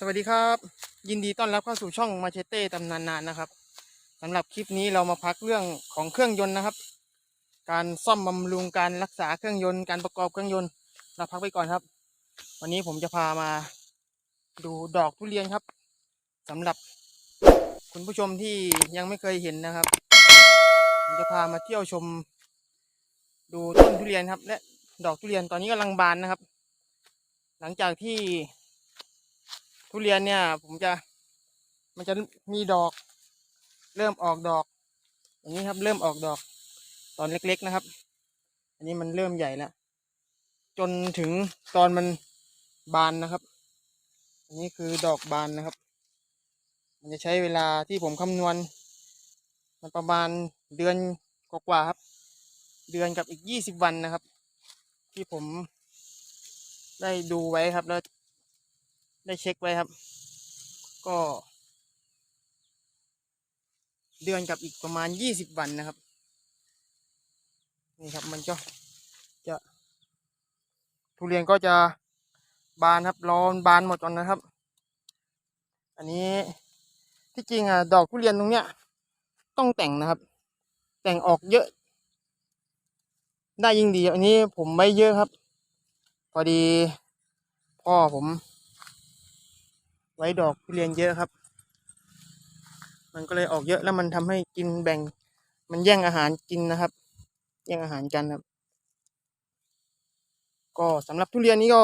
สวัสดีครับ ยินดีต้อนรับเข้าสู่ช่องมาเชเต้ตำนานนานนะครับสำหรับคลิปนี้เรามาพักเรื่องของเครื่องยนต์นะครับ การซ่อมบำรุงการรักษาเครื่องยนต์การประกอบเครื่องยนต์เราพักไปก่อนครับ วันนี้ผมจะพามาดูดอกทุเรียนครับสำหรับคุณผู้ชมที่ยังไม่เคยเห็นนะครับ ผมจะพามาเที่ยวชม ดูต้นทุเรียนครับ และดอกทุเรียนตอนนี้กำลังบานนะครับ หลังจากที่ ทุเรียนเนี่ย ผมจะ มันจะมีดอก เริ่มออกดอก อย่างนี้ครับ เริ่มออกดอก ตอนเล็กๆนะครับ อันนี้มันเริ่มใหญ่แล้ว จนถึงตอนมันบานนะครับ อันนี้คือดอกบานนะครับ มันจะใช้เวลาที่ผมคำนวณ มันประมาณเดือนกว่าๆครับ เดือนกับอีกยี่สิบวันนะครับ ที่ผมได้ดูไว้ครับแล้ว ได้เช็คไว้ครับ ก็ เดือนกับอีกประมาณยี่สิบวันนะครับ นี่ครับมันก็จะ ทุเรียนก็จะบานครับร้อนบานหมดก่อนนะครับ อันนี้ที่จริงอะดอกทุเรียนตรงเนี้ย ต้องแต่งนะครับ แต่งออกเยอะ ได้ยิ่งดี อันนี้ผมไม่เยอะครับ พอดี พ่อผม ไว้ดอกทุเรียนเยอะครับ มันก็เลยออกเยอะแล้วมันทำให้กินแบ่ง มันแย่งอาหารกินนะครับ แย่งอาหารกันครับ ก็สำหรับทุเรียนนี้ก็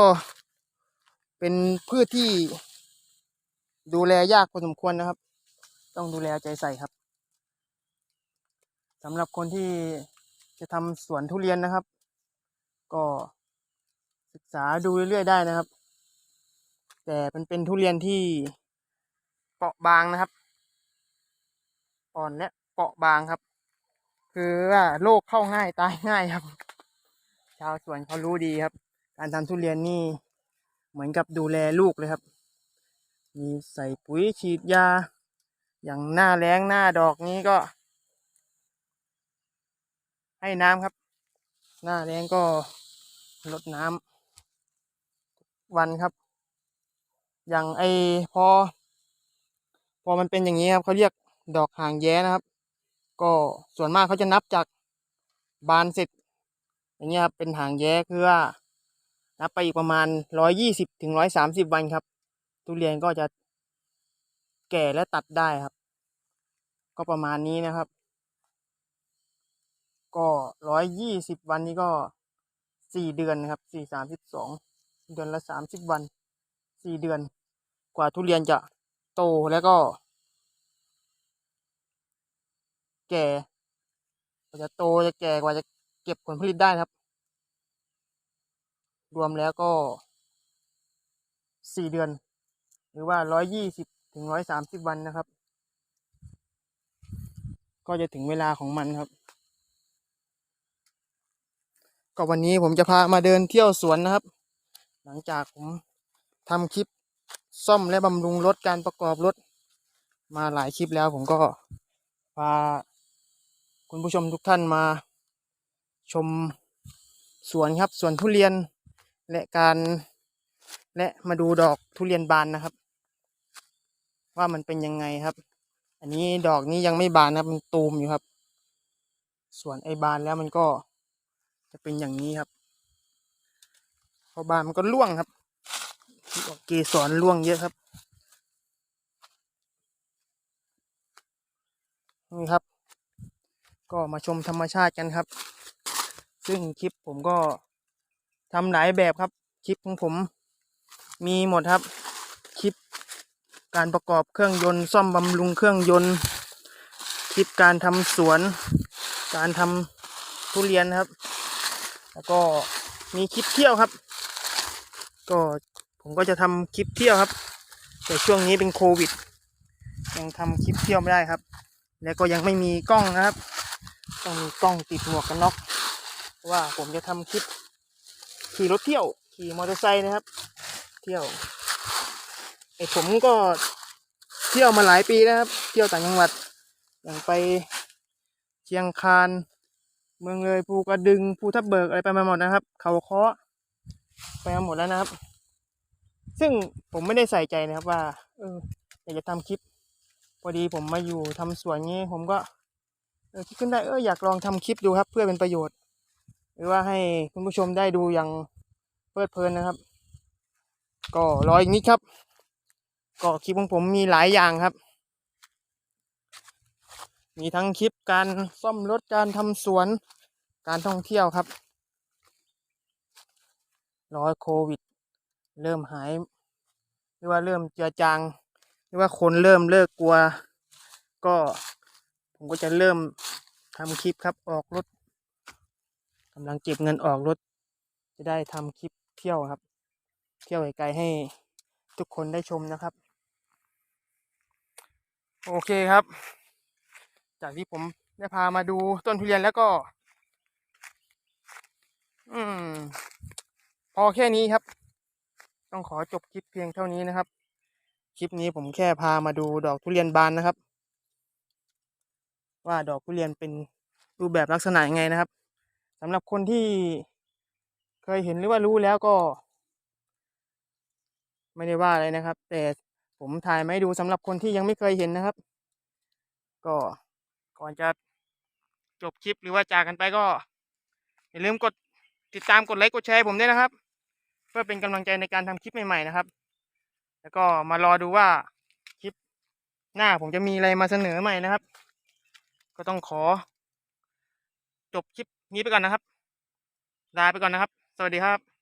เป็นพืชที่ดูแลยากพอสมควรนะครับ ต้องดูแลใจใส่ครับสำหรับคนที่จะทำสวนทุเรียนนะครับ ก็ศึกษาดูเรื่อยๆได้นะครับ แต่มันเป็นทุเรียนที่เปราะบางนะครับ อ่อนและเปราะบางครับ คือว่าโรคเข้าง่ายตายง่ายครับ ชาวสวนเขารู้ดีครับ การทำทุเรียนนี่เหมือนกับดูแลลูกเลยครับ มีใส่ปุ๋ยฉีดยา อย่างหน้าแล้งหน้าดอกนี้ก็ ให้น้ำครับ หน้าแล้งก็ลดน้ำวันครับ อย่างไอพอ พอมันเป็นอย่างนี้ครับเขาเรียกดอกหางแย้นะครับ ก็ส่วนมากเขาจะนับจากบานเสร็จ อย่างเงี้ยครับเป็นหางแย้คือว่านับไปอีกประมาณร้อยยี่สิบถึงร้อยสามสิบวันครับ ทุเรียนก็จะแก่และตัดได้ครับ ก็ประมาณนี้นะครับ ก็ร้อยยี่สิบวันนี้ก็สี่เดือนนะครับสี่สามสิบสองเดือนละสามสิบวัน สี่เดือน กว่าทุเรียนจะโตแล้วก็ แก่กว่าจะโตจะแก่กว่าจะเก็บผลผลิตได้ครับ รวมแล้วก็สี่เดือน หรือว่าร้อยยี่สิบถึงร้อยสามสิบวันนะครับ ก็จะถึงเวลาของมันครับ ก็วันนี้ผมจะพามาเดินเที่ยวสวนนะครับ หลังจากผม ทำคลิปซ่อมและบำรุงรถการประกอบรถ มาหลายคลิปแล้วผมก็พาคุณผู้ชมทุกท่านมาชมสวนครับสวนทุเรียนและการและมาดูดอกทุเรียนบานนะครับ ว่ามันเป็นยังไงครับ อันนี้ดอกนี้ยังไม่บานนะครับมันตูมอยู่ครับ ส่วนไอ้บานแล้วมันก็จะเป็นอย่างนี้ครับพอบานมันก็ร่วงครับ เกสรร่วงเยอะครับ นี่ครับ ก็มาชมธรรมชาติกันครับ ซึ่งคลิปผมก็ทำหลายแบบครับ คลิปของผม มีหมดครับ คลิปการประกอบเครื่องยนต์ ซ่อมบำรุงเครื่องยนต์ คลิปการทำสวน การทำทุเรียนครับ แล้วก็มีคลิปเที่ยวครับ ก็ ผมก็จะทำคลิปเที่ยวครับ แต่ช่วงนี้เป็นโควิด ยังทำคลิปเที่ยวไม่ได้ครับ แล้วก็ยังไม่มีกล้องนะครับ ต้องมีกล้องติดหมวกกันน็อกว่าผมจะทำคลิปขี่รถเที่ยว ขี่มอเตอร์ไซค์นะครับ เที่ยวไอผมก็เที่ยวมาหลายปีแล้วครับ เที่ยวต่างจังหวัดอย่างไปเชียงคานเมืองเลยภูกระดึงภูทับเบิกอะไรไปมาหมดนะครับ เขาเคาะไปมาหมดแล้วนะครับ ซึ่งผมไม่ได้ใส่ใจนะครับว่า เอออยากจะทำคลิป พอดีผมมาอยู่ทำสวนงี้ ผมก็เออคิดขึ้นได้เอออยากลองทำคลิปดูครับ เพื่อเป็นประโยชน์ หรือว่าให้คุณผู้ชมได้ดูอย่างเพลิดเพลินนะครับ ก็รออีกนิดครับ ก็คลิปของผมมีหลายอย่างครับ มีทั้งคลิปการซ่อมรถการทำสวนการท่องเที่ยวครับรอโควิด เริ่มหายหรือว่าเริ่มเจือจางหรือว่าคนเริ่มเลิกกลัว ก็ผมก็จะเริ่มทำคลิปครับออกรถกำลังเก็บเงินออกรถ จะได้ทำคลิปเที่ยวครับ เที่ยวไกลๆให้ทุกคนได้ชมนะครับ โอเคครับ จากที่ผมได้พามาดูต้นทุเรียนแล้วก็ อืม พอแค่นี้ครับ ต้องขอจบคลิปเพียงเท่านี้นะครับ คลิปนี้ผมแค่พามาดูดอกทุเรียนบานนะครับ ว่าดอกทุเรียนเป็นรูปแบบลักษณะยังไงนะครับสำหรับคนที่เคยเห็นหรือว่ารู้แล้วก็ ไม่ได้ว่าอะไรนะครับ แต่ผมถ่ายมาให้ดูสำหรับคนที่ยังไม่เคยเห็นนะครับ ก็ก่อนจะจบคลิปหรือว่าจากกันไปก็ อย่าลืมกดติดตามกดไลค์กดแชร์ผมด้วยนะครับ พื่อเป็นกำลังใจในการทำคลิปใหม่ๆนะครับ แล้วก็มารอดูว่าคลิปหน้าผมจะมีอะไรมาเสนอใหม่นะครับ ก็ต้องขอ จบคลิปนี้ไปก่อนนะครับ ลาไปก่อนนะครับ สวัสดีครับ